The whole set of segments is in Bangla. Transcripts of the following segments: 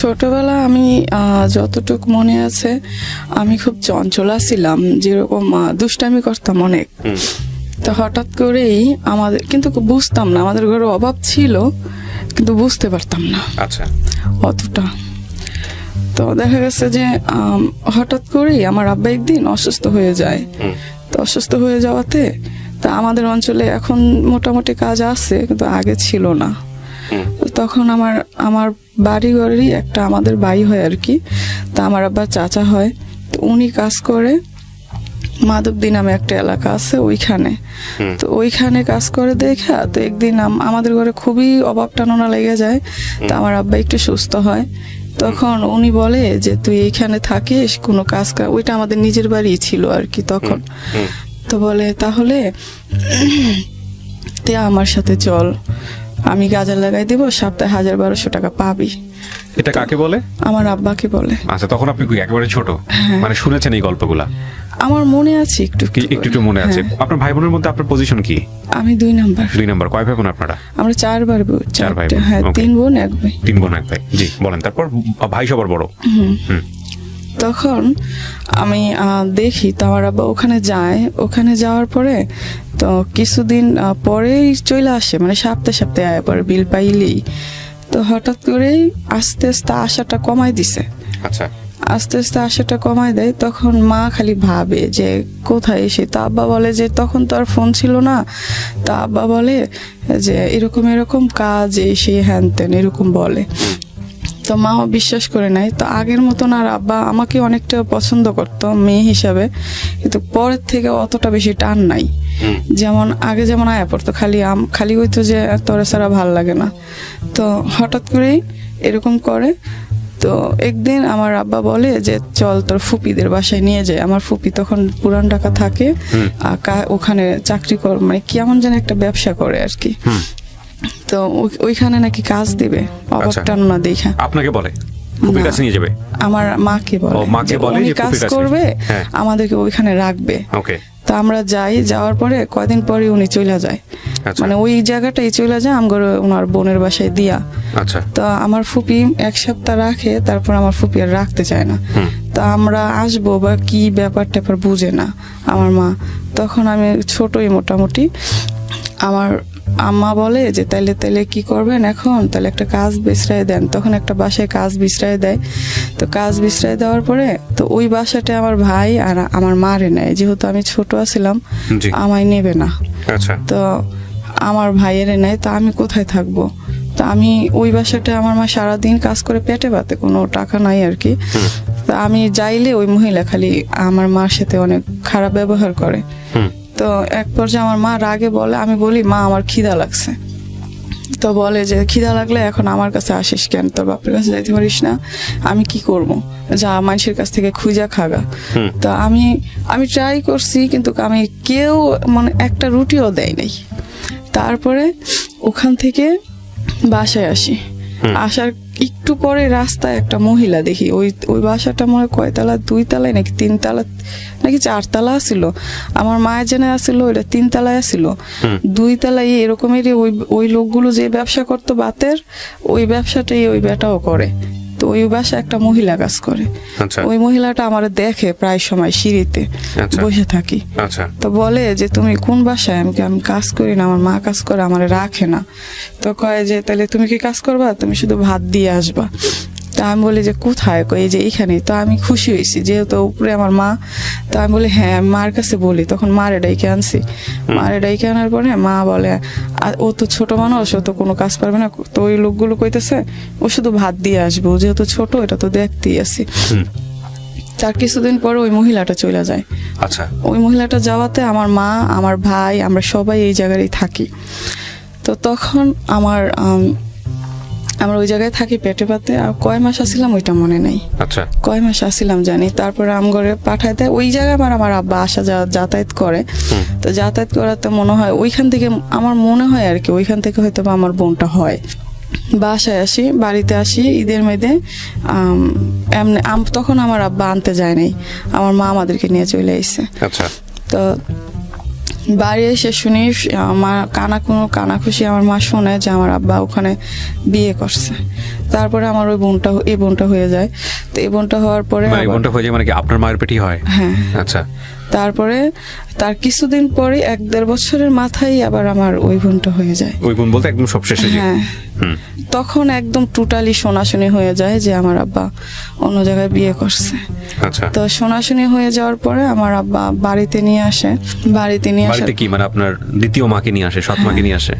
ছোটবেলা আমি যতটুক মনে আছে আমি খুব চঞ্চলা ছিলাম যেরকম দুষ্টামি করতাম অনেক। তো হঠাৎ করেই আমাদের কিন্তু বুঝতাম না আমাদের ঘরে অভাব ছিল কিন্তু বুঝতে পারতাম না। আচ্ছা। অতটা। তো দেখা গেছে যে হঠাৎ করেই আমার আব্বা একদিন অসুস্থ হয়ে যায়। তো অসুস্থ হয়ে যাওয়াতে তা আমাদের অঞ্চলে এখন মোটামুটি কাজ আছে কিন্তু আগে ছিল না। তখন আমার আমার বাড়ি ঘরেরই একটা আমাদের বাড়ি হয় আর কি। তা আমার আব্বার চাচা হয়। তো উনি কাজ করে মাধবদী নামে একটা এলাকা আছে ওইখানে। তো ওইখানে কাজ করে দেখা তো একদিন আমাদের ঘরে খুবই অভাব টাননা লেগে যায়। তো আমার আব্বা একটু সুস্থ হয়। তখন উনি বলে যে তুই এইখানে থাকিস কোনো কাজ ওইটা আমাদের নিজের বাড়ি ছিল আর কি তখন। তো বলে তাহলে তে আমার সাথে চল। আমি গাজর লাগাই দিব সপ্তাহে হাজার বারোশো টাকা পাবি। এটা কাকে বলে? আমার আব্বাকে বলে। আচ্ছা তখন আপনি একেবারে ছোট? মানে শুনেছেন এই গল্পগুলা? আমার মনে আছে একটু একটু একটু মনে আছে। হ্যাঁ, আপনার ভাই বোনের মধ্যে আপনার পজিশন কি? আমি দুই নাম্বার। দুই নাম্বার। কয় ভাই বোন আপনারা? আমরা চার বার বোন, চার ভাই বোন, হ্যাঁ তিন বোন এক ভাই। তিন বোন এক ভাই। জি বলেন। তারপর ভাই সবার বড়। হুম। তখন আমি দেখি তো আমার আব্বা ওখানে যায়। ওখানে যাওয়ার পরে তো কিছুদিন পরেই চলে আসে মানে সপ্তাহে সপ্তাহে আয় পরে বিল পাইলেই। তো হঠাৎ করেই আস্তে আস্তে আশাটা কমাই দিছে। আচ্ছা। আস্তে আস্তে আশাটা কমায় দেয় তখন মা খালি ভাবে যে কোথায় এসে তা আব্বা বলে যে তখন তো আর ফোন ছিল না। তা আব্বা বলে যে এরকম এরকম কাজ এই হ্যান ত্যান এরকম বলে। তো মাও বিশ্বাস করে নাই। তো আগের মতন আর আব্বা আমাকে অনেকটা পছন্দ করতো মেয়ে হিসাবে। কিন্তু পরের থেকে অতটা বেশি টান নাই। যেমন আগে যেমন আয়া পড়তো খালি আম খালি হইতো যে তোরা ছাড়া ভালো লাগে না। তো হঠাৎ করেই এরকম করে। তো একদিন আমার আব্বা বলে যে চল তোর ফুপিদের বাসায় নিয়ে যায় আমার ফুপি তখন পুরান ঢাকা থাকে। ওখানে চাকরি কর মানে কেমন যেন একটা ব্যবসা করে আর কি। তো ওইখানে নাকি কাজ দিবে। আচ্ছা। অভাবটা দেখা। আপনাকে বলে? ফুপির কাছে নিয়ে যাবে? আমার মাকে বলে। ও, মাকে বলে যে কাজ করবে হ্যাঁ। আমাদেরকে ওইখানে রাখবে। ওকে। তো আমরা যাই যাওয়ার পরে কয়দিন পরে উনি চলে যায়। আচ্ছা। মানে ওই জায়গাটাই চলে যায় ওনার বোনের বাসায় দিয়া। আচ্ছা। তো আমার ফুপি এক সপ্তাহ রাখে তারপর আমার ফুপি আর রাখতে চায় না। তা আমরা আসব বা কি ব্যাপার ট্যাপার বুঝে না আমার মা। তখন আমি ছোটই মোটামুটি। আমার আম্মা বলে যে তাইলে তাইলে কি করবেন এখন? তাহলে একটা কাজ বিশ্রায় দেন। তখন একটা বাসায় কাজ বিশ্রায় দেয়। তো কাজ বিশ্রায় দেওয়ার পরে তো ওই বাসাটা আমার ভাই আর আমার মারে নেয়। যেহেতু আমি ছোট আছিলাম আমায় নেবে না। আচ্ছা। তো আমার ভাইয়ের নেয় তো আমি কোথায় থাকব? তো আমি ওই বাসাটা আমার মা সারাদিন কাজ করে পেটে পাতে কোনো টাকা নাই আর কি। তো আমি যাইলে ওই মহিলা খালি আমার মার সাথে অনেক খারাপ ব্যবহার করে। তো এক পর্যায়ে আমার মা রাগে বলে আমি বলি মা আমার খিদা লাগছে। তো বলে যে খিদা লাগলে এখন আমার কাছে আসিস কেন? তোর বাপের কাছে যাইতে পারিস না। আমি কি করব? যা মানুষের কাছ থেকে খুঁজা খাগা। তো আমি আমি ট্রাই করছি কিন্তু আমি কেউ মানে একটা রুটিও দেয় নাই। তারপরে ওখান থেকে বাসায় আসি। আসার একটু পরে রাস্তায় একটা মহিলা দেখি ওই ওই বাসাটা মনে হয় কয়তলা দুই তালায় নাকি তিন তালা নাকি চারতলা আসিল আমার মায়ের জেনে আসিল ওইটা তিন তালায় আসিল দুই তালায় এরকমেরই ওই ওই লোকগুলো যে ব্যবসা করতো বাতের ওই ব্যবসাটাই ওই বেটাও করে। তো ওই বাসা একটা মহিলা কাজ করে। আচ্ছা। ওই মহিলাটা আমার দেখে প্রায় সময় সিঁড়িতে আচ্ছা। বসে থাকি। আচ্ছা। তো বলে যে তুমি কোন বাসায়? আমি আমি কাজ করি না আমার মা কাজ করে আমার রাখে না। তো কয় যে তাহলে তুমি কি কাজ করবা? তুমি শুধু ভাত দিয়ে আসবা। তা আমি বলি যে কোথায়? কই? এই যে এইখানে। তো আমি খুশি হয়েছি। যেহেতু উপরে আমার মা তো আমি বলি হ্যাঁ মার কাছে বলি। তখন মারে ডাইকে আনছি। মারে ডাইকে আনার পরে মা বলে "আ- ও তো ছোট মানুষ ও তো কোনো কাজ পারবে না। তো ওই লোকগুলো কইতেছে ও শুধু ভাত দিয়ে আসব যেহেতু ছোট এটা তো দেখতেই আছি। তার কিছুদিন পরে ওই মহিলাটা চলে যায়। আচ্ছা। ওই মহিলাটা যাওয়াতে আমার মা আমার ভাই আমরা সবাই এই জায়গায় থাকি। তো তখন আমার আম, আমরা ওই জায়গায় থাকি পেটে পাতে আর কয় মাস আসছিলাম ওইটা মনে নেই। আচ্ছা। কয় মাস আসছিলাম জানি। তারপরে আমগরে পাঠায় দেয়। ওই জায়গায় আমার আমার আব্বা আসা যাওয়া যাতায়াত করে। তো যাতায়াত করাতে মনে হয় ওইখান থেকে আমার মনে হয় আর কি ওইখান থেকে হয়তো বা আমার বোনটা হয়। বাসায় আসি বাড়িতে আসি ঈদের মেয়েদে এমনি আম- তখন আমার আব্বা আনতে যায় নাই। আমার মা আমাদেরকে নিয়ে চলে এসেছে আচ্ছা। তো বাড়ি এসে শুনি আমার কানা কোনো কানা খুশি আমার মা শুনে যে আমার আব্বা ওখানে বিয়ে করছে। তারপরে আমার ওই বোনটা এই বোনটা হয়ে যায়। তো এই বোনটা হওয়ার পরে মানে বোনটা হয়ে যায় মানে কি আপনার মায়ের পেটি হয়? হ্যাঁ। আচ্ছা। তারপরে তার কিছুদিন পরে এক দেড় বছরের মাথায় আবার আমার ওই বোনটা হয়ে যায়। ওই বোন বলতে একদম সব শেষে হ্যাঁ। তখন একদম টোটালি শোনাশুনি হয়ে যায় যে আমার আব্বা অন্য জায়গায় বিয়ে করছে। আচ্ছা। তো শোনাশুনি হয়ে যাওয়ার পরে আমার আব্বা বাড়িতে নিয়ে আসে। বাড়িতে নিয়ে আসে কি? মানে আপনার দ্বিতীয় মাকে নিয়ে আসে সৎ মাকে নিয়ে আসে?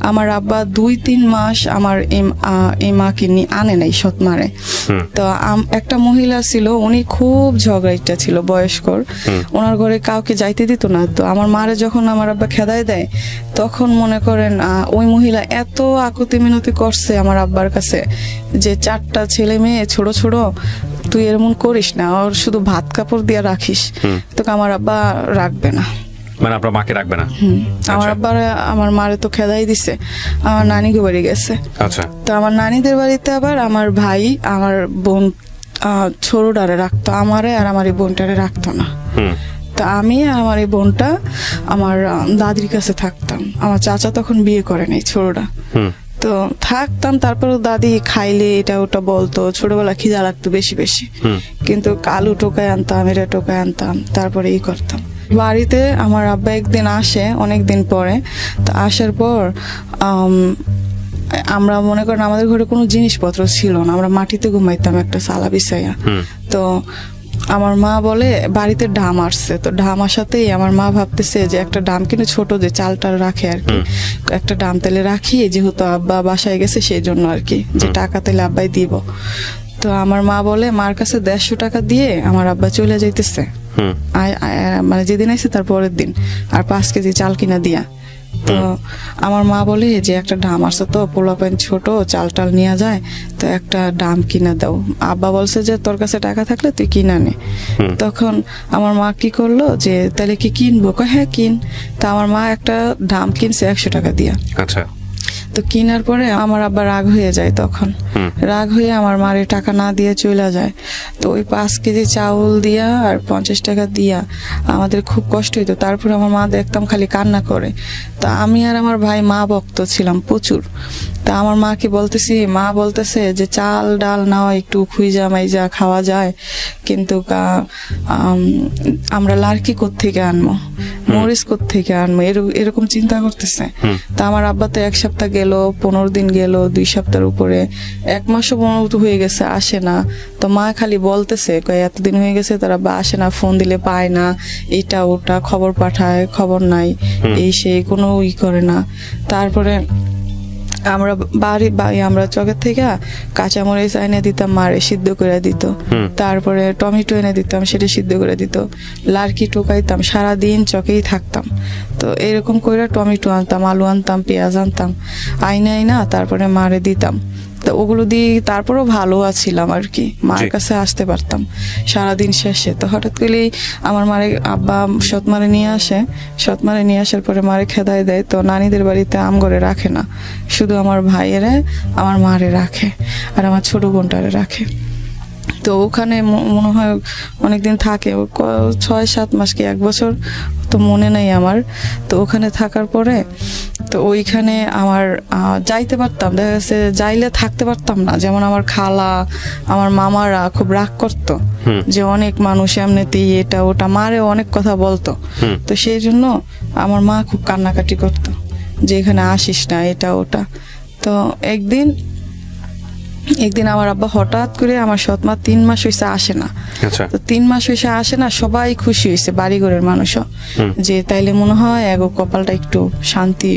আমার আব্বা দুই তিন মাস আমার এই- মাকে নিয়ে আনে নাই সৎ মারে। তো একটা মহিলা ছিল উনি খুব ঝগড়াইটা ছিল বয়স্কর। ওনার ঘরে কাউকে যাইতে দিত না। তো আমার মারে যখন আমার আব্বা খেদাই দেয় তখন মনে করেন ওই মহিলা এত আকুতি মিনতি করছে আমার আব্বার কাছে যে চারটা ছেলে মেয়ে ছোট ছোট তুই এরকম করিস না ওর শুধু ভাত কাপড় দিয়ে রাখিস। তোকে আমার আব্বা রাখবে না। মানে আপনার মাকে রাখবে না? হুম। আমার আচ্ছা। আব্বার আমার মারে তো খেদাই দিছে। আমার নানিকে বাড়ি গেছে। আচ্ছা। তো আমার নানিদের বাড়িতে আবার আমার ভাই আমার বোন ছোটটারে রাখতো আমারে আর আমার এই বোনটারে রাখতো না। তো আমি আর আমার এই বোনটা আমার দাদির কাছে থাকতাম। আমার চাচা তখন বিয়ে করে নাই ছোটটা তো থাকতাম তারপরে দাদি খাইলে এটা ওটা বলতো ছোটবেলা খিদা লাগতো বেশি বেশি। কিন্তু কালু টোকায় আনতাম এটা টোকায় আনতাম তারপরে ই করতাম। বাড়িতে আমার আব্বা একদিন আসে অনেক দিন পরে। তো আসার পর আমরা মনে করেন আমাদের ঘরে কোনো জিনিসপত্র ছিল না। আমরা মাটিতে ঘুমাইতাম একটা সালা বিছাইয়া। তো আমার মা বলে বাড়িতে ডাম আসছে। তো ডাম আসাতেই আমার মা ভাবতেছে যে একটা ডাম কিন্তু ছোট যে চালটা রাখে আর কি একটা ডাম তেলে রাখি যেহেতু আব্বা বাসায় গেছে সেই জন্য আর কি যে টাকা তেলে আব্বাই দিব। তো আমার মা বলে মার কাছে দেড়শো টাকা দিয়ে আমার আব্বা চলে যাইতেছে। মানে যেদিন আইসে তার পরের দিন। আর পাঁচ কেজি চাল কিনা দিয়া। তো আমার মা বলে যে একটা ডাম আসছে তো পোলা প্যান্ট ছোট চাল টাল নিয়ে যায় তো একটা ডাম কিনে দাও। আব্বা বলছে যে তোর কাছে টাকা থাকলে তুই কিনা নে তখন আমার মা কি করল যে তাহলে কি কিনবো? হ্যাঁ কিন। তা আমার মা একটা ডাম কিনছে একশো টাকা দিয়া। আচ্ছা। তো কেনার পরে আমার আব্বা রাগ হয়ে যায় তখন। রাগ হয়ে আমার মারে টাকা না দিয়ে চলে যায়। তো ওই পাঁচ কেজি চাউল দিয়া আর পঞ্চাশ টাকা দিয়া আমাদের খুব কষ্ট হইতো। তারপরে আমার মা দেখতাম খালি কান্না করে। তা আমি আর আমার ভাই মা ভক্ত ছিলাম প্রচুর। তা আমার মাকে বলতেছি মা বলতেছে যে চাল ডাল নাও একটু খুইজা মাইজা খাওয়া যায়। কিন্তু আমরা লার্কি থেকে আনব মরিচ থেকে আনব এরকম চিন্তা করতেছে। তা আমার আব্বা তো এক সপ্তাহ গেল পনেরো দিন গেল দুই সপ্তাহের উপরে। এক মাসও পনেরো হয়ে গেছে আসে না। তো মা খালি বলতেছে কয় এতদিন হয়ে গেছে তারা বা আসে না ফোন দিলে পায় না। এটা ওটা খবর পাঠায় খবর নাই। এই সেই কোনো ই করে না। তারপরে আমরা বাড়ি বাড়ি আমরা চকের থেকে কাঁচামরিচ এনে দিতাম মারে সিদ্ধ করে দিত। তারপরে টমেটো এনে দিতাম সেটা সিদ্ধ করে দিত। লার্কি টোকাইতাম সারাদিন চকেই থাকতাম। তো এরকম করে টমেটো আনতাম আলু আনতাম পেঁয়াজ আনতাম। আইনা আইনা তারপরে মারে দিতাম। তো ওগুলো দিয়ে তারপরও ভালো আছিলাম আর কি। মার কাছে আসতে পারতাম। সারাদিন শেষে। তো হঠাৎ করেই আমার মারে আব্বা সৎমারে নিয়ে আসে। সৎমারে নিয়ে আসার পরে মারে খেদায় দেয়। তো নানিদের বাড়িতে আম করে রাখে না। শুধু আমার ভাইয়েরে আমার মারে রাখে। আর আমার ছোট বোনটারে রাখে। তো ওখানে মনে হয় অনেকদিন থাকে। ছয় সাত মাস কি এক বছর তো মনে নেই আমার। তো ওখানে থাকার পরে তো ওইখানে আমার যাইতে পারতাম। দেখা গেছে যাইলে থাকতে পারতাম না। যেমন আমার খালা আমার মামারা খুব রাগ করতো যে অনেক মানুষ এমনিতেই এটা ওটা মারে অনেক কথা বলতো। তো সেই জন্য আমার মা খুব কান্নাকাটি করতো যে এখানে আসিস না এটা ওটা। তো একদিন একদিন আমার আব্বা হঠাৎ করে আমার সৎমা তিন মাস হয়েছে আসে না। আচ্ছা। তো তিন মাস হয়েছে আসে না সবাই খুশি হয়েছে বাড়িঘরের মানুষও। যে তাইলে মনে হয় এগো কপালটা একটু শান্তি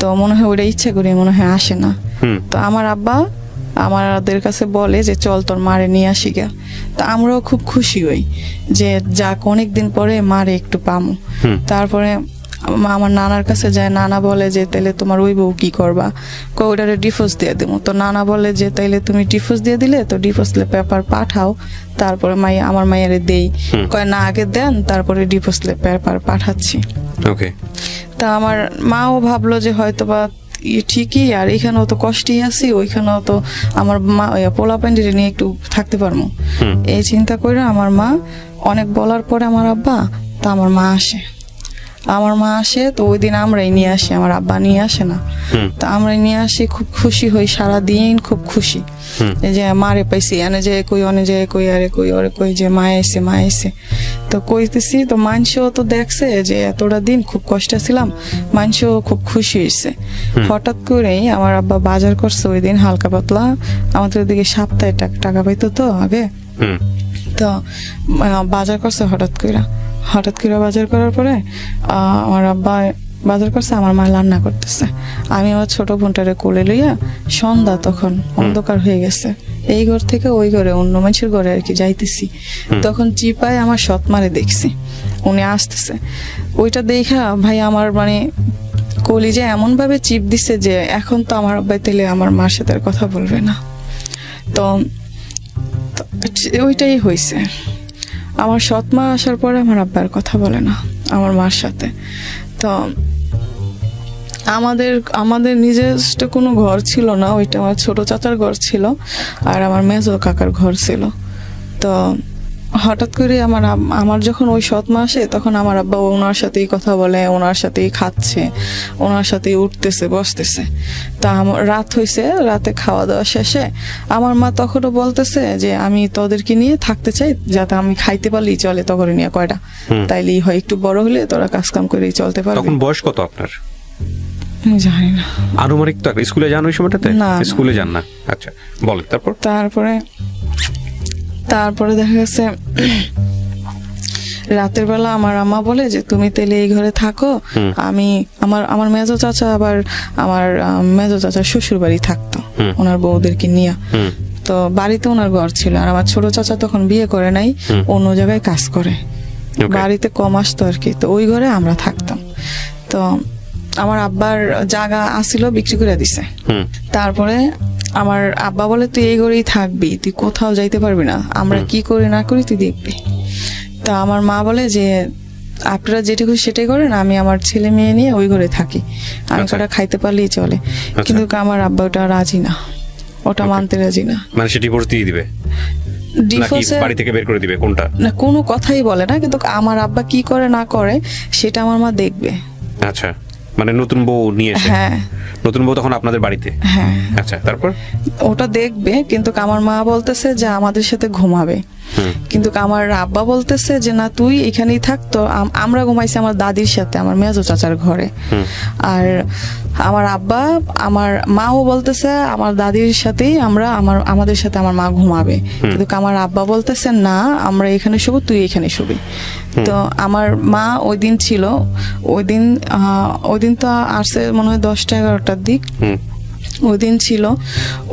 তো মনে হয় ওটা ইচ্ছা করে মনে হয় আসে না। তো আমার আব্বা আমাদের কাছে বলে যে চল তোর মারে নিয়ে আসি গা। তা আমরাও খুব খুশি হই যে যাক অনেকদিন পরে মারে একটু পামু। তারপরে আমার নানার কাছে যায় নানা বলে যে তাইলে তোমার ওই বউ কি করবা? কই ওটারে ডিভোর্স দিয়ে দেবো তো নানা বলে যে তাইলে তুমি ডিভোর্স দিয়ে দিলে তো ডিভোর্স পেপার পাঠাও তারপরে মাই আমার মায়ের দেই। কয় না আগে দেন তারপরে ডিভোর্স পেপার পাঠাচ্ছি। ওকে তা আমার মাও ভাবলো যে হয়তো বা ঠিকই আর এখানেও তো কষ্টই আছি ওইখানেও তো আমার মা পোলা প্যান্ডেলে নিয়ে একটু থাকতে পারব এই চিন্তা করে আমার মা অনেক বলার পরে আমার আব্বা তা আমার মা আসে। আমার মা আসে তো ওই দিন আমরাই নিয়ে আসি আমার আব্বা নিয়ে আসে না। তো আমরা নিয়ে আসি খুব খুশি হই সারা দিন খুব খুশি। এই যে মারে পাইছি এনে যে কই অনে যে কই আরে কই ওরে কই যে মা এসে মা এসে। তো কইতেছি তো মানুষও তো দেখছে যে এতটা দিন খুব কষ্ট ছিলাম মানুষও খুব খুশি হয়েছে হঠাৎ করেই আমার আব্বা বাজার করছে ওই দিন হালকা পাতলা আমাদের ওদিকে সপ্তাহে টাকা টাকা পাইতো তো আগে। তো বাজার করছে হঠাৎ করে হঠাৎ করে বাজার করার পরে আমার আব্বা বাজার করছে আমার মা রান্না করতেছে। আমি আমার ছোট বোনটারে কোলে লইয়া সন্ধ্যা তখন অন্ধকার হয়ে গেছে। এই ঘর থেকে ওই ঘরে অন্য মানুষের ঘরে আর কি যাইতেছি। তখন চিপায় আমার সৎ মারে দেখছি। উনি আসতেছে। ওইটা দেখা ভাই আমার মানে কলিজা এমন ভাবে চিপ দিছে যে এখন তো আমার আব্বাই তেলে আমার মার সাথে আর কথা বলবে না। তো তো ওইটাই হয়েছে আমার সৎ মা আসার পরে আমার আব্বার কথা বলে না, আমার মার সাথে। তো আমাদের আমাদের নিজস্ব কোনো ঘর ছিল না, ওইটা আমার ছোট চাচার ঘর ছিল, আর আমার মেজো কাকার ঘর ছিল। তো হঠাৎ করে আমার আমার যখন ওই সৎ মা আসে তখন আমার আব্বা ওনার সাথেই কথা বলে ওনার সাথেই খাচ্ছে ওনার সাথেই উঠতেছে বসতেছে। তা আমার রাত হয়েছে রাতে খাওয়া দাওয়া শেষে আমার মা তখনও বলতেছে যে আমি তোদেরকে নিয়ে থাকতে চাই যাতে আমি খাইতে পারলেই চলে তখন নিয়ে কয়টা। তাইলেই হয় একটু বড় হলে তোরা কাজ কাম করেই চলতে পারবি। তখন বয়স কত আপনার? জানি না। আনুমানিক তো স্কুলে যান ওই সময়টাতে? না। স্কুলে যান না? আচ্ছা বলেন তারপর? তারপরে তারপরে দেখা গেছে রাতের বেলা আমার আম্মা বলে যে তুমি তেলে এই ঘরে থাকো। আমি আমার আমার মেজো চাচা আবার আমার মেজো চাচা শ্বশুর বাড়ি থাকতো ওনার বউদেরকে নিয়ে। তো বাড়িতে ওনার ঘর ছিল। আর আমার ছোট চাচা তখন বিয়ে করে নাই অন্য জায়গায় কাজ করে. বাড়িতে কম আসতো আর কি। তো ওই ঘরে আমরা থাকতাম। তো আমার আব্বার জায়গা আসিল বিক্রি করে দিছে। তারপরে আমার আব্বা বলে তুই এই ঘরেই থাকবি তুই কোথাও যাইতে পারবি না। আমরা কি করি না করি তুই দেখবি। তা আমার মা বলে যে আপনারা যেটুকু সেটাই করেন আমি আমার ছেলে মেয়ে নিয়ে ওই ঘরে থাকি। আমি আচ্ছা। কটা খাইতে পারলেই চলে। কিন্তু আমার আব্বা ওটা রাজি না। ওটা মানতে রাজি না। মানে সে ডিভোর্স দিয়ে দিবে? বাড়ি থেকে বের করে দিবে? কোনটা? না কোনো কথাই বলে না কিন্তু আমার আব্বা কি করে না করে সেটা আমার মা দেখবে। আচ্ছা। মানে নতুন বউ নিয়ে এসে। হ্যাঁ। নতুন বউ তখন আপনাদের বাড়িতে? হ্যাঁ। আচ্ছা তারপর? ওটা দেখবে কিন্তু আমার মা বলতেছে যে আমাদের সাথে ঘুমাবে। কিন্তু আমার আব্বা বলতেছে যে না তুই এখানেই থাকতো আমরা ঘুমাইছি আমার দাদির সাথে আমার মেজো চাচার ঘরে। আর আমার আব্বা আমার মাও বলতেছে আমার দাদির সাথেই আমরা আমার আমাদের সাথে আমার মা ঘুমাবে। কিন্তু আমার আব্বা বলতেছে না আমরা এখানে শুবো তুই এখানে শুবি। তো আমার মা ওই দিন ছিল ওই দিন ওই দিন তো আসছে মনে হয় দশটা এগারোটার দিক। ওই দিন ছিল।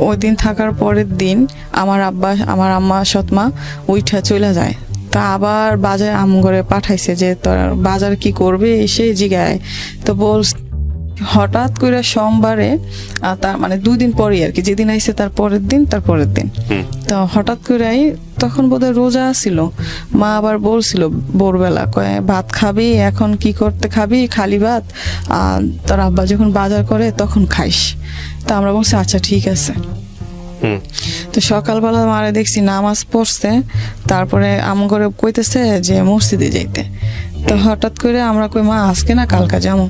ওই দিন থাকার পরের দিন আমার আব্বা আমার আম্মা সৎমা উইঠা চলে যায়। তা আবার বাজার আম করে পাঠাইছে যে তোর বাজার কি করবে? এসে জিগায়। তো বল হঠাৎ করে সোমবারে তার মানে দুই দিন পরে আর কি যেদিন আইছে তার পরের দিন তার পরের দিন। তো হঠাৎ করেই তখন বোধহয় রোজা ছিল মা আবার বলছিল ভোরবেলা কয়ে ভাত খাবি? এখন কি করতে খাবি? খালি ভাত? আর তোর আব্বা যখন বাজার করে তখন খাইস। তা আমরা বলছি আচ্ছা ঠিক আছে। তো সকালবেলা মারে দেখছি নামাজ পড়ছে তারপরে আম করে কইতেছে যে মসজিদে যাইতে। তো হঠাৎ করে আমরা কই মা আজকে না কালকা যাব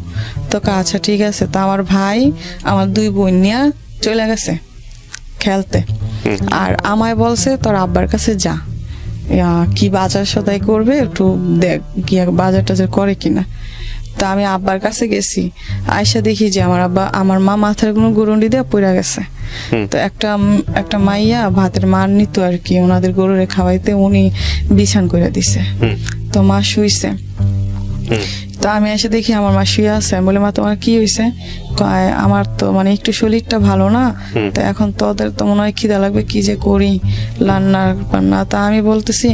তো আচ্ছা ঠিক আছে। তো আমার ভাই আমার দুই বোন নিয়ে চলে গেছে খেলতে। আর আমায় বলছে তোর আব্বার কাছে যা। কি বাজার সদাই করবে? একটু দেখ এক বাজার টাজার করে কিনা। তা আমি আব্বার কাছে গেছি। আয়সা দেখি যে আমার আব্বা আমার মা মাথার কোনো গরুন্ডি দিয়ে পড়ে গেছে। তো একটা একটা মাইয়া ভাতের মার নিত আর কি ওনাদের গরুরে খাওয়াইতে উনি বিছান করে দিছে। তো মা শুইছে। তো আমি এসে দেখি আমার মা শুয়ে আছে। আমি বলি মা তোমার কি হয়েছে আমার তো মানে একটু শরীরটা ভালো না। তো এখন তোদের তো মনে হয় খিদা লাগবে কি যে করি? রান্না। বান্না তা আমি বলতেছি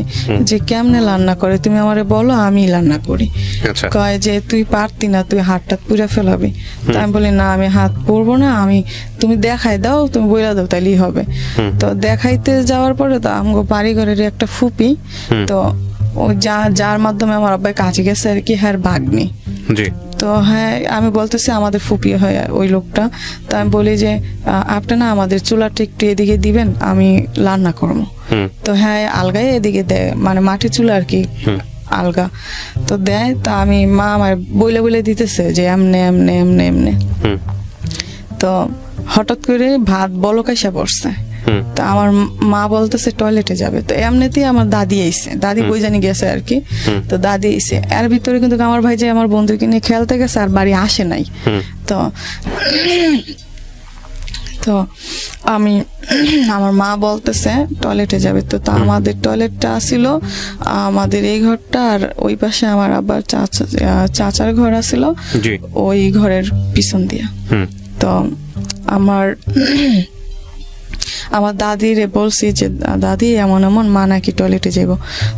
যে কেমনে রান্না করে? তুমি আমারে বলো আমি রান্না করি। আচ্ছা। কয় যে তুই পারতি না তুই হাতটা পুরা ফেলাবি। তা আমি বলি না আমি হাত পরবো না আমি তুমি দেখাই দাও তুমি বইলা দাও তাইলেই হবে। তো দেখাইতে যাওয়ার পরে তো আমগো বাড়ি ঘরের একটা ফুপি। তো ও যা যার মাধ্যমে আমার আব্বাই কাছে গেছে আর কি হ্যাঁ ভাগ্নি। জি। তো হ্যাঁ আমি বলতেছি আমাদের ফুপি হয় ওই লোকটা। তা আমি বলি যে আপনি না আমাদের চুলাটা একটু এদিকে দিবেন আমি রান্না করব। তো হ্যাঁ আলগাই এদিকে দেয় মানে মাটির চুলা আর কি আলগা। তো দেয় তা আমি মা আমার বইলে বইলে দিতেছে যে এমনে এমনে এমনে এমনে। তো হঠাৎ করে ভাত বলকাইসা পড়ছে। তো আমার মা বলতেছে টয়লেটে যাবে। তো এমনিতেই আমার দাদি আইছে। দাদি কই জানি গেছে আর কি। তো দাদি আইছে। এর ভিতরে কিন্তু আমার ভাই যে আমার বন্ধুকে নিয়ে খেলতে গেছে আর বাড়ি আসে নাই। তো তো আমি আমার মা বলতেছে টয়লেটে যাবে। তো তা আমাদের টয়লেটটা আসিল আমাদের এই ঘরটা আর ওই পাশে আমার আবার চাচা চাচার ঘর আসিল ওই ঘরের পিছন দিয়া। তো আমার আমার দাদিরে বলছি যে দাদি এমন এমন মা নাকি টয়লেটে যাব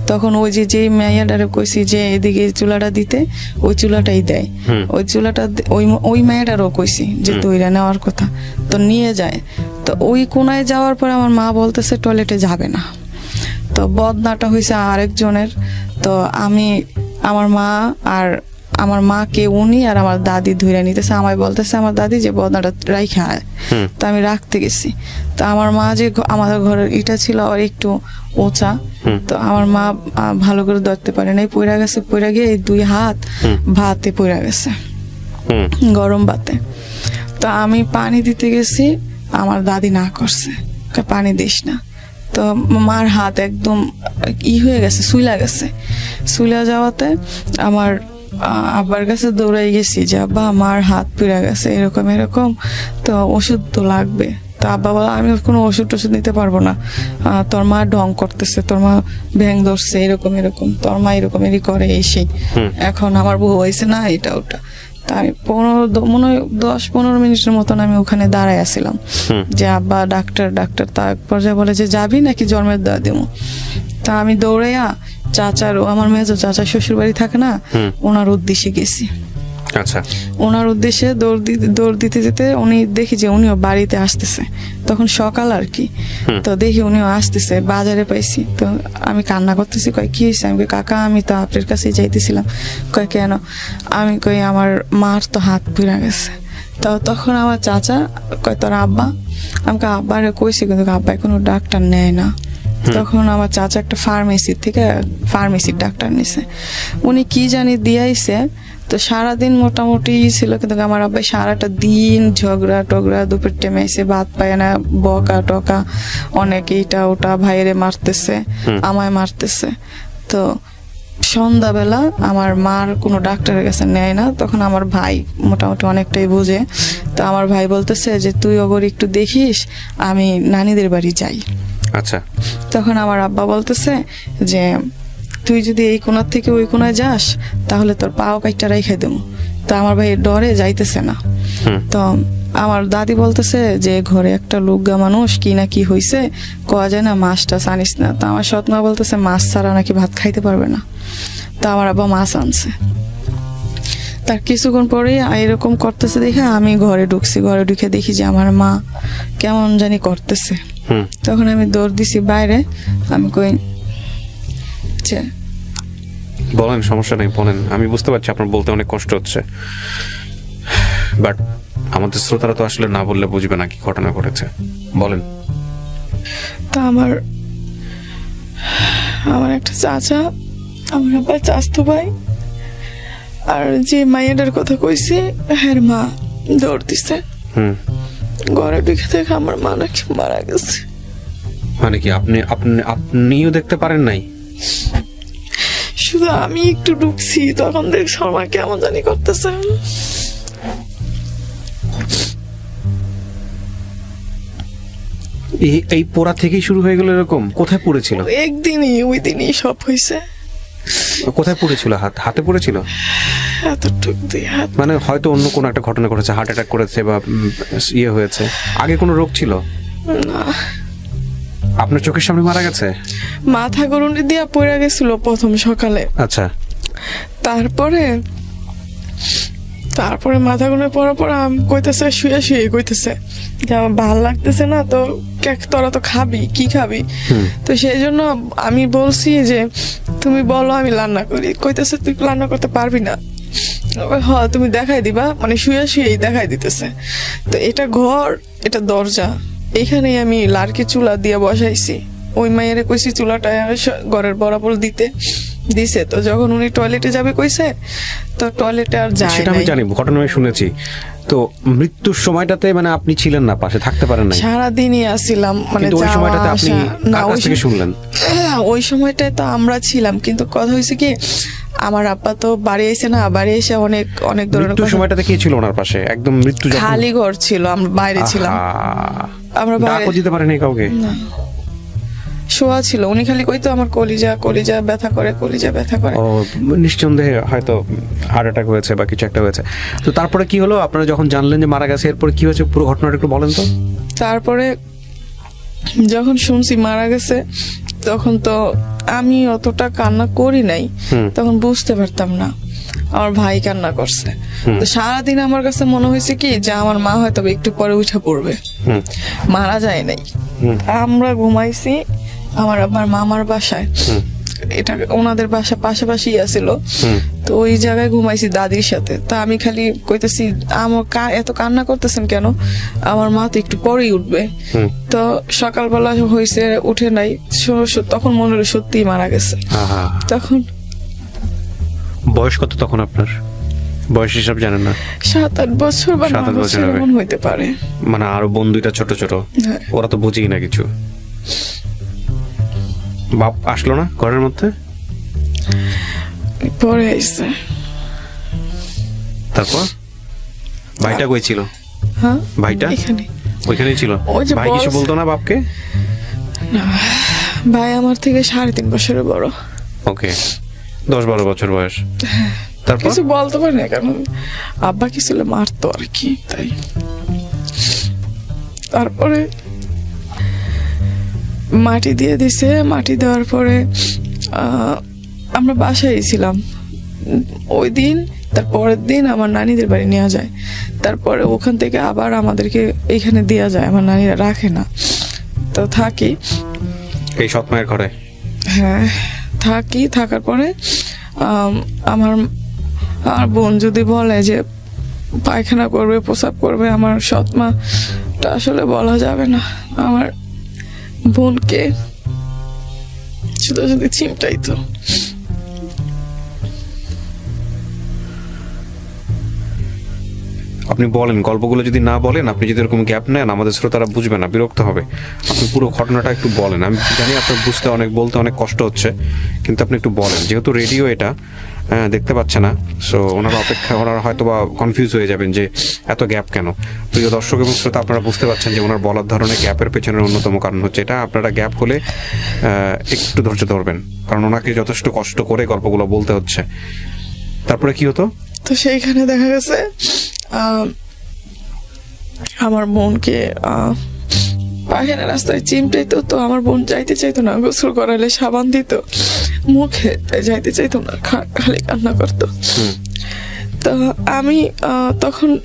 তখন ওই যে যে মেয়াডারে কইছি যে এদিকে চুলাটা দিতে ওই চুলাটাই দেয়। ওই চুলাটা ওই ওই মেয়েটারও কইছি যে তৈরা নেওয়ার কথা। তো নিয়ে যায়। তো ওই কোনায় যাওয়ার পর আমার মা বলতেছে টয়লেটে যাবে না। তো বদনাটা হয়েছে আরেকজনের। তো আমি আমার মা আর আমার মাকে উনি আর আমার দাদি ধরে নিতেছে। আমায় বলতেছে আমার দাদি যে বদনাটা রাইখা তো আমি রাখতে গেছি। তো আমার মা যে আমাদের ঘরের ইটা ছিল আর একটু হুম। তো আমার মা ভালো করে ধরতে পারে নাই। পইরা গেছে পইরা গিয়ে এই দুই হাত ভাতে পইরা গেছে। গরম ভাতে। তো আমি পানি দিতে গেছি আমার দাদি না করছে। পানি দিস না। তো মার হাত একদম ই হয়ে গেছে সুইলা গেছে। সুইলা যাওয়াতে আমার আব্বার কাছে দৌড়াই গেছি যে আব্বা আমার হাত পিড়া গেছে। এরকম এরকম। তো ওষুধ তো লাগবে। তো আব্বা বলে আমি কোনো ওষুধ টষুধ নিতে পারব না। তোর মা ঢং করতেছে তোর মা ভ্যাং ধরছে এরকম এরকম। তোর মা এরকম এরই করে এই সেই। এখন আমার বউ হয়েছে না এটা ওটা। তাই পনেরো মনে দশ পনেরো মিনিটের মতন আমি ওখানে দাঁড়ায় আসছিলাম যে আব্বা ডাক্তার ডাক্তার তার পর্যায়ে বলে যে যাবি নাকি জন্মের দেওয়া দেবো? তা আমি দৌড়াইয়া চাচার আমার মেজো চাচার শ্বশুর বাড়ি থাকে না ওনার উদ্দেশ্যে গেছি। আচ্ছা। ওনার উদ্দেশ্যে দৌড় দিতে দৌড় দিতে যেতে উনি দেখি যে উনিও বাড়িতে আসতেছে। তখন সকাল আর কি। তো দেখি উনিও আসতেছে বাজারে পাইছি। তো আমি কান্না করতেছি কয় কি হয়েছে আমি কাকা আমি তো আপনার কাছেই যাইতেছিলাম। কয় কেন? আমি কই আমার মার তো হাত পুড়ে গেছে। তো তখন আমার চাচা কয় তোর আব্বা? আমাকে আব্বারে কইছি কিন্তু আব্বাই কোনো ডাক্তার নেয় না। তখন আমার চাচা একটা ফার্মেসি থেকে ফার্মেসির ডাক্তার নিছে। উনি কি জানি দিয়াইছে তো সারাদিন মোটামুটি ছিল কিন্তু আমার আব্বাই সারাটা দিন ঝগড়া টগড়া দুপুর টাইমে এসে ভাত পায় না বকা টকা অনেক এইটা ওটা ভাইয়েরে মারতেছে আমায় মারতেছে। তো সন্ধ্যাবেলা আমার মার কোনো ডাক্তারের কাছে নেয় না তখন আমার ভাই মোটামুটি অনেকটাই বুঝে। তো আমার ভাই বলতেছে যে তুই ওগর একটু দেখিস আমি নানিদের বাড়ি যাই। আচ্ছা। তখন আমার আব্বা বলতেছে যে তুই যদি এই কোনার থেকে ওই কোনায় যাস তাহলে তোর পাও কাইটা রেখে দেবো। তো আমার ভাই ডরে যাইতেছে না। তো আমার দাদি বলতেছে যে ঘরে একটা লুগা মানুষ কি না কি হইছে কোয়া যায় না মাছটা আনিস না। তো আমার সৎমা বলতেছে মাছ ছাড়া নাকি ভাত খাইতে পারবে না। তো আমার আব্বা মাছ আনছে। তার কিছুক্ষণ পরে এরকম করতেছে দেখে আমি ঘরে ঢুকছি। ঘরে ঢুকে দেখি যে আমার মা কেমন জানি করতেছে। তখন আমি দৌড় দিছি বাইরে। আমি কই বলেন সমস্যা নেই বলেন। আমি বুঝতে পারছি আপনার বলতে অনেক কষ্ট হচ্ছে। বাট আমাদের শ্রোতারা তো আসলে না বললে বুঝবে না কি ঘটনা ঘটেছে। বলেন। তা আমার আমার একটা চাচা আমার আবার চাস্তো ভাই আর যে মাইয়াটার কথা কইছি হ্যাঁ মা দৌড় দিছে। হুম। ঘরে ঢুকে দেখে আমার মা নাকি মারা গেছে। মানে কি আপনি আপনি আপনিও দেখতে পারেন নাই? শুধু আমি একটু ঢুকছি তখন দেখ শর্মা কেমন জানি করতেছে। এই এই পোড়া থেকেই শুরু হয়ে গেল এরকম? কোথায় পড়েছিল? একদিনই ওই দিনই সব হয়েছে। কোথায় পড়েছিল? হাত হাতে পড়েছিল? এতটুক দিয়ে হাত মানে হয়তো অন্য কোনো একটা ঘটনা ঘটেছে হার্ট অ্যাটাক করেছে বা ইয়ে হয়েছে। আগে কোনো রোগ ছিল? না। আপনার চোখের সামনে মারা গেছে? মাথা গরুনি দিয়া পড়ে গেছিল প্রথম সকালে। আচ্ছা। তারপরে তারপরে মাথা গুনে পড়ার পর আমি কইতেছে শুয়ে শুয়ে কইতেছে। যে আমার ভালো লাগতেছে না তো তোরা তো খাবি কি খাবি? তো সেই জন্য আমি বলছি যে তুমি বলো আমি রান্না করি। কইতেছে তুই রান্না করতে পারবি না। হ তুমি দেখাই দিবা। মানে শুয়ে শুয়েই দেখাই দিতেছে। তো এটা ঘর এটা দরজা। এখানেই আমি লার্কি চুলা দিয়ে বসাইছি। ওই মায়ের কইছি চুলাটা ঘরের বরাবর দিতে। দিছে। তো যখন উনি টয়লেটে যাবে কইছে তো টয়লেটে আর যায় সেটা আমি জানি ঘটনা আমি শুনেছি। তো মৃত্যুর সময়টাতে মানে আপনি ছিলেন না পাশে থাকতে পারেন নাই। সারাদিনই আসছিলাম মানে ওই সময়টাতে আপনি কার কাছ থেকে শুনলেন? ওই সময়টায় তো আমরা ছিলাম কিন্তু কথা হয়েছে কি আমার আব্বা তো বাড়ি এসে না বাড়ি এসে অনেক অনেক ধরনের মৃত্যুর সময়টাতে কে ছিল ওনার পাশে? একদম মৃত্যু খালি ঘর ছিল আমরা বাইরে ছিলাম। আমরা বাইরে দিতে পারেনি কাউকে? না। শোয়া ছিল। উনি খালি কইতো আমার কলিজা কলিজা ব্যথা করে কলিজা ব্যথা করে। ও নিঃসন্দেহে হয়তো হার্ট অ্যাটাক হয়েছে বা কিছু একটা হয়েছে। তো তারপরে কি হলো? আপনারা যখন জানলেন যে মারা গেছে এরপর কি হয়েছে? পুরো ঘটনাটা একটু বলেন তো। তারপরে যখন শুনছি মারা গেছে তখন তো আমি অতটা কান্না করি নাই। তখন বুঝতে পারতাম না। আমার ভাই কান্না করছে। তো সারাদিন আমার কাছে মনে হয়েছে কি যে আমার মা হয়তো একটু পরে উঠে পড়বে। মারা যায় নাই। আমরা ঘুমাইছি আমার আবার মামার বাসায়। এটা ওনাদের বাসা পাশাপাশি আছিল। তো ওই জায়গায় ঘুমাইছি দাদির সাথে। তা আমি খালি কইতেছি আমার এত কান্না করতেছেন কেন? আমার মা তো একটু পরেই উঠবে। তো সকালবেলা হয়েছে উঠে নাই। তখন মনে হলো সত্যিই মারা গেছে। তখন বয়স কত তখন আপনার? বয়স হিসাব জানেন না? সাত আট বছর বা সাত আট বছর হইতে পারে। মানে আরও বন্ধুটা ছোট ছোট। হ্যাঁ। ওরা তো বুঝেই না কিছু। বাপ আসলো না ঘরের মধ্যে? পরে আইসে তারপর? ভাইটা কই ছিল? হ্যাঁ ভাইটা? এখানে। ওইখানেই ছিল? ওই যে ভাই কিছু বলতো না বাপকে? না ভাই আমার থেকে সাড়ে তিন বছরের বড়। ওকে দশ বারো বছর বয়স। তারপর? কিছু বলতে পারে না কারণ আব্বা কি ছিল মারতো আর কি তাই। তারপরে মাটি দিয়ে দিছে মাটি দেওয়ার পরে আমরা বাসায় ছিলাম। ওই দিন তার পরের দিন আমার নানিদের বাড়ি নেওয়া যায়। তারপরে ওখান থেকে আবার আমাদেরকে এখানে দেওয়া যায় আমার নানিরা রাখে না। তো থাকি। এই সৎ মায়ের ঘরে? হ্যাঁ থাকি। থাকার পরে আমার আমার বোন যদি বলে যে পায়খানা করবে প্রসাব করবে আমার সৎমাটা আসলে বলা যাবে না। আমার বোনকে। শুধু যদি চিমটাইতো আপনি বলেন, গল্পগুলো যদি না বলেন, আপনি যদি এরকম গ্যাপ নেন, আমাদের শ্রোতারা বুঝবে না, বিরক্ত হবে। আপনি পুরো ঘটনাটা একটু বলেন। আমি জানি আপনার বুঝতে অনেক, বলতে অনেক কষ্ট হচ্ছে, কিন্তু আপনি একটু বলেন। যেহেতু রেডিও এটা দেখতে পাচ্ছে না। সো ওনারা অপেক্ষা ওনারা হয়তো বা কনফিউজ হয়ে যাবেন যে এত গ্যাপ কেন? প্রিয় দর্শক এবং শ্রোতা আপনারা বুঝতে পারছেন যে ওনার বলার ধরনের গ্যাপের পেছনের অন্যতম কারণ হচ্ছে এটা। আপনারা গ্যাপ হলে একটু ধৈর্য ধরবেন। কারণ ওনাকে যথেষ্ট কষ্ট করে গল্পগুলো বলতে হচ্ছে। তারপরে কি হতো? তো সেইখানে দেখা গেছে আমার আহ, পায়খানা রাস্তায় চিমটাইতো তো আমার বোন যাইতে চাইতো না গোসল করালে সাবান দিত। মুখে যাইতে চাইতো না খা- খালি কান্না করতো। তো আমি তখন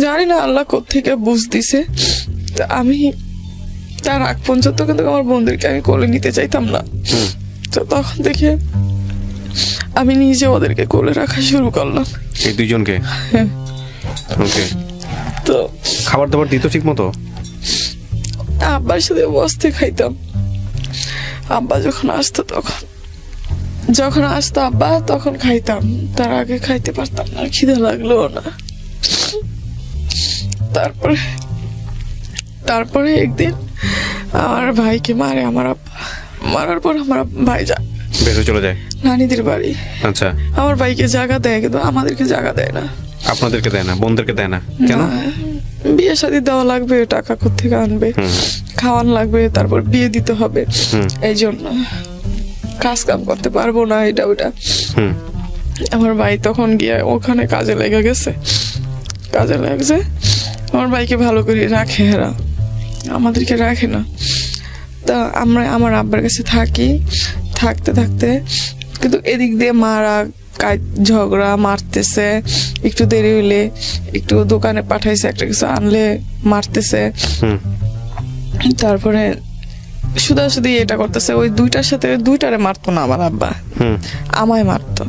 জানি না আল্লাহ থেকে বুঝ দিছে। তো আমি তার আগ পর্যন্ত কিন্তু আমার বোনদেরকে আমি কোলে নিতে চাইতাম না। তো তখন দেখে আমি নিজে ওদেরকে কোলে রাখা শুরু করলাম। এই দুইজনকে? হ্যাঁ। ওকে। তো খাবার দাবার দিত ঠিক মতো আব্বার সাথে বসতে খাইতাম। আব্বা যখন আসতো তখন। যখন আসতো আব্বা তখন খাইতাম। তার আগে খাইতে পারতাম না খিদে লাগল না। তারপরে তারপরে একদিন আমার ভাইকে মারে আমার আব্বা। মারার পর আমার ভাই যা বের হয়ে চলে যায়। নানিদের বাড়ি। আচ্ছা। আমার ভাইকে জায়গা দেয় কিন্তু আমাদেরকে জায়গা দেয় না। আপনাদেরকে দেয় না বোনদেরকে দেয় না। কেন? বিয়ে শাদী দেওয়া লাগবে টাকা কোথেকে আনবে? খাওয়ান লাগবে তারপর বিয়ে দিতে হবে। এই জন্য কাজ কাম করতে পারব না এটা ওটা। আমার ভাই তখন গিয়ে ওখানে কাজে লেগে গেছে। কাজে লাগছে। আমার ভাইকে ভালো করে রাখে এরা আমাদেরকে রাখে না। তা আমরা আমার আব্বার কাছে থাকি। থাকতে থাকতে কিন্তু এদিক দিয়ে মারা ঝগড়া মারতেছে একটু দেরি হইলে একটু দোকানে পাঠাইছে একটা কিছু আনলে মারতেছে। তারপরে শুধু শুধু এটা করতেছে ওই দুইটার সাথে দুইটারে মারতো না আমার আব্বা। হুম। আমায় মারতো।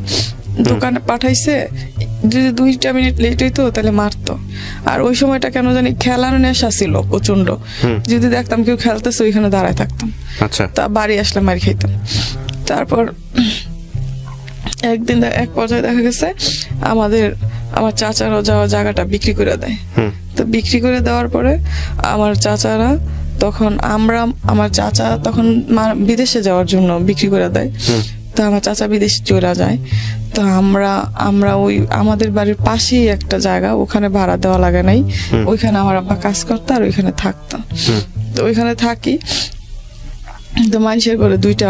দোকানে পাঠাইছে যদি দুইটা মিনিট লেট হইতো তাহলে মারতো। আর ওই সময়টা কেন জানি খেলানো নেশা ছিল প্রচণ্ড যদি দেখতাম কেউ খেলতেছে ওইখানে দাঁড়ায় থাকতাম। আচ্ছা। তা বাড়ি আসলে মার খাইতাম। তারপর একদিন এক পর্যায়ে দেখা গেছে আমাদের আমার চাচারও যাওয়া জায়গাটা বিক্রি করে দেয়। তো বিক্রি করে দেওয়ার পরে আমার চাচারা তখন আমরা আমার চাচা তখন বিদেশে যাওয়ার জন্য বিক্রি করে দেয়। তো আমার চাচা বিদেশে চলে যায়। তো আমরা আমরা ওই আমাদের বাড়ির পাশেই একটা জায়গা ওখানে ভাড়া দেওয়া লাগে নাই। ওইখানে আমার আব্বা কাজ করতো আর ওইখানে থাকতো। তো ওইখানে থাকি। তো মানুষের ঘরে দুইটা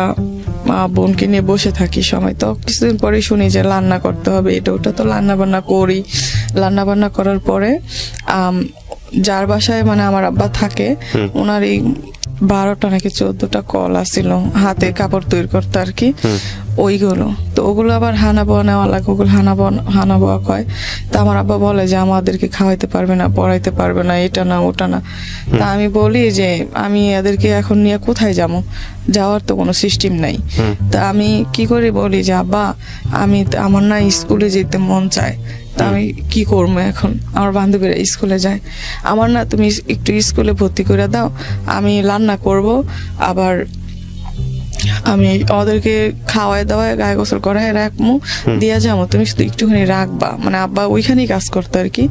মা বোনকে নিয়ে বসে থাকি সময়। তো কিছুদিন পরে শুনি যে রান্না করতে হবে এটা ওটা তো রান্না বান্না করি। রান্না বান্না করার পরে যার বাসায় মানে আমার আব্বা থাকে ওনার এই বারোটা নাকি চোদ্দটা কল আসছিল হাতে কাপড় তৈরি করতে আর কি। ওইগুলো। তো ওগুলো আবার হানা বোয়া নেওয়া লাগে ওগুলো হানা বোয়া হানা বোয়া কয়। তা আমার আব্বা বলে যে আমাদেরকে খাওয়াইতে পারবে না পড়াইতে পারবে না এটা না ওটা না। তা আমি বলি যে আমি এদেরকে এখন নিয়ে কোথায় যাব? যাওয়ার তো কোনো সিস্টেম নাই। তা আমি কি করে বলি যে আব্বা আমি আমার না স্কুলে যেতে মন চায়। তা আমি কি করব এখন? আমার বান্ধবীরা স্কুলে যায়। আমার না তুমি একটু স্কুলে ভর্তি করে দাও আমি রান্না করব আবার আমি ওদেরকে খাওয়াই দাওয়াই গায়ে গোসল করাই রাখব দিয়া যাব। তুমি শুধু একটুখানি রাখবা। মানে আব্বা ওইখানেই কাজ করতো আর কি।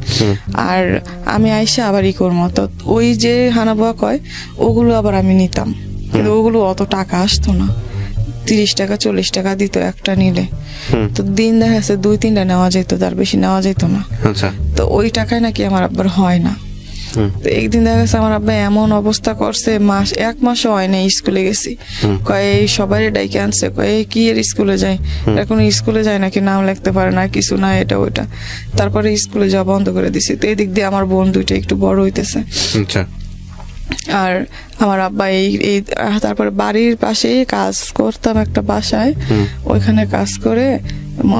আর আমি আইসা আবার ই করব। তো ওই যে হানাবোয়া কয় ওগুলো আবার আমি নিতাম। কিন্তু ওগুলো অত টাকা আসতো না। তিরিশ টাকা চল্লিশ টাকা দিত একটা নিলে। তো দিন দেখা যাচ্ছে দুই তিনটা নেওয়া যেত তার বেশি নেওয়া যেত না। আচ্ছা। তো ওই টাকায় নাকি আমার আব্বার হয় না। তো একদিন দেখা গেছে আমার আব্বা এমন অবস্থা করছে মাস এক মাসও হয় না স্কুলে গেছি। কয়ে এই সবাই ডাইকে আনছে। কয়ে কি এর স্কুলে যায়? এখন স্কুলে যায় নাকি? নাম লিখতে পারে না কিছু না এটা ওইটা। তারপরে স্কুলে যাওয়া বন্ধ করে দিছি। তো এই দিক দিয়ে আমার বোন দুইটা একটু বড় হইতেছে। আচ্ছা। আর আমার আব্বা এই এই তারপরে বাড়ির পাশে কাজ করতাম একটা বাসায়। ওইখানে কাজ করে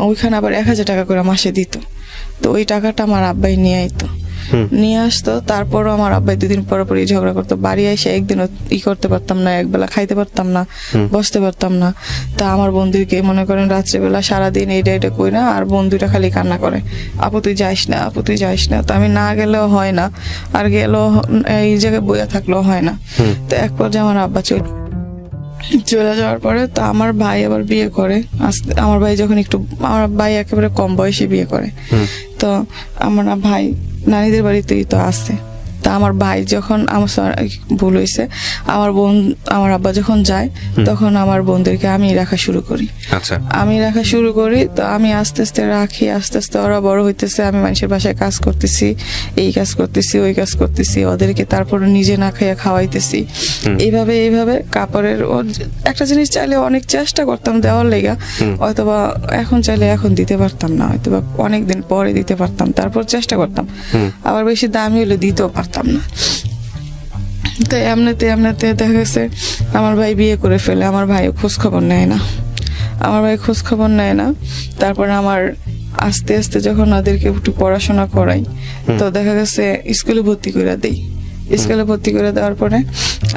ওইখানে আবার এক হাজার টাকা করে মাসে দিত। তো ওই টাকাটা আমার আব্বাই নিয়ে আইতো। নিয়ে আসতো। তারপরও আমার আব্বাই দুদিন পর পরই ঝগড়া করতো। বাড়ি এসে একদিনও ই করতে পারতাম না একবেলা খাইতে পারতাম না বসতে পারতাম না। তা আমার বন্ধুকে মনে করেন রাত্রেবেলা সারাদিন এইটা এটা কই না আর বন্ধুটা খালি কান্না করে আপু তুই যাইস না আপু তুই যাইস না। তো আমি না গেলেও হয় না আর গেলেও এই জায়গায় বইয়া থাকলেও হয় না। তো এক পর্যায়ে আমার আব্বা চলে চলে যাওয়ার পরে তো আমার ভাই আবার বিয়ে করে। আস্তে আমার ভাই যখন একটু আমার ভাই একেবারে কম বয়সে বিয়ে করে। তো আমার ভাই নানিদের বাড়িতেই তো আছে। তা আমার ভাই যখন আমার ভুল হয়েছে আমার বোন আমার আব্বা যখন যায় তখন আমার বোনদেরকে আমি রাখা শুরু করি। আচ্ছা। আমি রাখা শুরু করি তো আমি আস্তে আস্তে রাখি আস্তে আস্তে ওরা বড় হইতেছে আমি মানুষের বাসায় কাজ করতেছি এই কাজ করতেছি ওই কাজ করতেছি ওদেরকে তারপর নিজে না খাইয়া খাওয়াইতেছি। এইভাবে এইভাবে কাপড়ের একটা জিনিস চাইলে অনেক চেষ্টা করতাম দেওয়ার লেগা হয়তোবা এখন চাইলে এখন দিতে পারতাম না হয়তোবা অনেকদিন পরে দিতে পারতাম তারপর চেষ্টা করতাম। আবার বেশি দামি হলে দিতেও পারতাম না। তো এমনিতে এমনিতে দেখা গেছে আমার ভাই বিয়ে করে ফেলে আমার ভাই খোঁজ খবর নেয় না। আমার ভাই খোঁজ খবর নেয় না তারপর আমার আস্তে আস্তে যখন ওদেরকে একটু পড়াশোনা করাই তো দেখা গেছে স্কুলে ভর্তি করে দেই। স্কুলে ভর্তি করে দেওয়ার পরে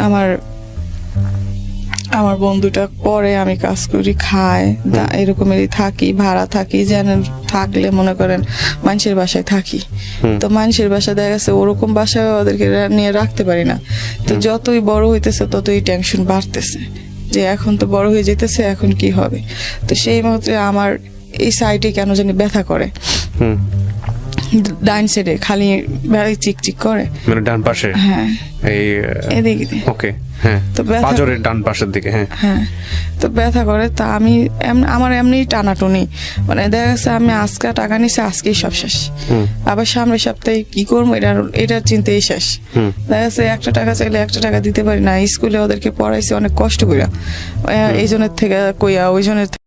আমার আমার বন্ধুটা পরে আমি কাজ করি খায় এরকমেরই থাকি ভাড়া থাকি যেন থাকলে মনে করেন মানুষের বাসায় থাকি। তো মানুষের বাসায় দেখা গেছে ওরকম বাসায় ওদেরকে নিয়ে রাখতে পারি না। তো যতই বড় হইতেছে ততই টেনশন বাড়তেছে। যে এখন তো বড় হয়ে যেতেছে এখন কি হবে? তো সেই মুহূর্তে আমার এই সাইডে কেন জানি ব্যথা করে। ডাইন সাইডে খালি বেড়াই চিকচিক করে। মানে ডান পাশে? হ্যাঁ। এই এদিকে। ওকে হ্যাঁ তো ব্যথা- পাজরের ডান পাশের দিকে হ্যাঁ। হ্যাঁ তো ব্যথা করে তা আমি আমার এমনি টানাটুনি। মানে দেখা গেছে আমি আজকে টাকা নিছি আজকেই সব শেষ। আবার সামনের সপ্তাহে কি করব এটার এটার চিন্তাই শেষ। দেখা যাচ্ছে একটা টাকা চাইলে একটা টাকা দিতে পারি না। স্কুলে ওদেরকে পড়াইছি অনেক কষ্ট কইরা। এই জনের থেকে কইয়া ওই জনের থেকে